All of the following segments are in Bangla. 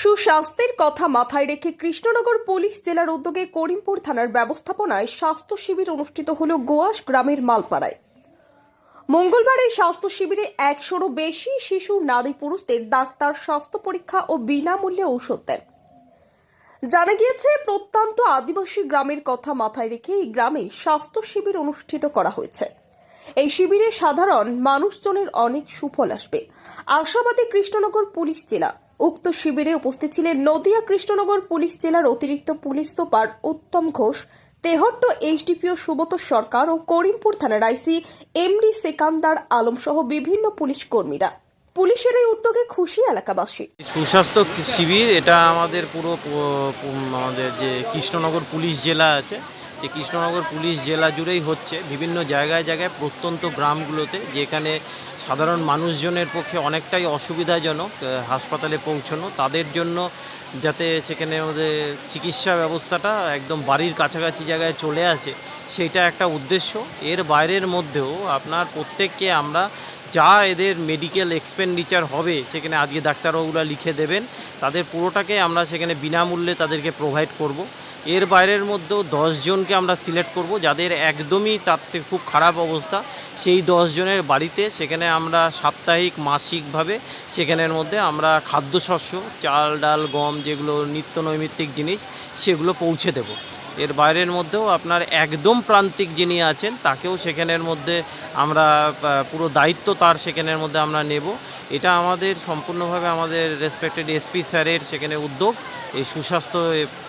সুস্বাস্থ্যের কথা মাথায় রেখে কৃষ্ণনগর পুলিশ জেলার উদ্যোগে করিমপুর থানার ব্যবস্থাপনায় স্বাস্থ্য শিবির অনুষ্ঠিত হল গোয়াস গ্রামের মালপাড়ায়। মঙ্গলবার এই স্বাস্থ্য শিবিরে একশোরও বেশি শিশু, নারী পুরুষদের ডাক্তার, স্বাস্থ্য পরীক্ষা ও বিনামূল্যে ঔষধ দেন। জানা গিয়েছে, প্রত্যন্ত আদিবাসী গ্রামের কথা মাথায় রেখে এই গ্রামে স্বাস্থ্য শিবির অনুষ্ঠিত করা হয়েছে। এই শিবিরে সাধারণ মানুষজনের অনেক সুফল আসবে। আশাবাদী কৃষ্ণনগর পুলিশ জেলা উক্ত শিবিরে উপস্থিত ছিলেন নদিয়া কৃষ্ণনগর পুলিশ জেলার অতিরিক্ত police super Uttam Ghosh, Tehatta SDPO Subrata Sarkar ও করিমপুর থানার আইসি এমডি সেকান্দার আলম সহ বিভিন্ন পুলিশ কর্মীরা। পুলিশের এই উদ্যোগে খুশি এলাকাবাসী। সুস্বাস্থ্য শিবির, এটা আমাদের পুরো আমাদের যে কৃষ্ণনগর পুলিশ জেলা আছে যে কৃষ্ণনগর পুলিশ জেলা জুড়েই হচ্ছে, বিভিন্ন জায়গায় জায়গায় প্রত্যন্ত গ্রামগুলোতে, যেখানে সাধারণ মানুষজনের পক্ষে অনেকটাই অসুবিধাজনক হাসপাতালে পৌঁছানো। তাদের জন্য যাতে সেখানে আমাদের চিকিৎসা ব্যবস্থাটা একদম বাড়ির কাছাকাছি জায়গায় চলে আসে, সেইটা একটা উদ্দেশ্য। এর বাইরের মধ্যেও আপনার প্রত্যেককে আমরা যা এদের মেডিকেল এক্সপেন্ডিচার হবে, সেখানে আজকে ডাক্তারবাবুরা লিখে দেবেন, তাদের পুরোটাকে আমরা সেখানে বিনামূল্যে তাদেরকে প্রোভাইড করব। এর বাইরের মধ্যেও জনকে আমরা সিলেক্ট করব, যাদের একদমই তার থেকে খুব খারাপ অবস্থা। সেই জনের বাড়িতে সেখানে আমরা সাপ্তাহিক, মাসিকভাবে সেখানের মধ্যে আমরা খাদ্যশস্য, চাল, ডাল, গম যেগুলো নিত্য নৈমিত্তিক জিনিস সেগুলো পৌঁছে দেব। এর বাইরের মধ্যেও আপনার একদম প্রান্তিক যিনি আছেন, তাকেও সেখানের মধ্যে আমরা পুরো দায়িত্ব তার সেখানের মধ্যে আমরা নেব। এটা আমাদের সম্পূর্ণভাবে আমাদের রেসপেক্টেড এসপি স্যারের সেখানে উদ্যোগ, এই সুস্বাস্থ্য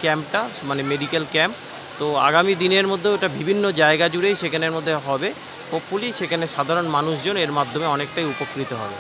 ক্যাম্পটা মানে মেডিকেল ক্যাম্প তো আগামী দিনের মধ্যেও ওটা বিভিন্ন জায়গা জুড়েই সেখানের মধ্যে হবে। হোপফুলি সেখানে সাধারণ মানুষজন এর মাধ্যমে অনেকটাই উপকৃত হবে।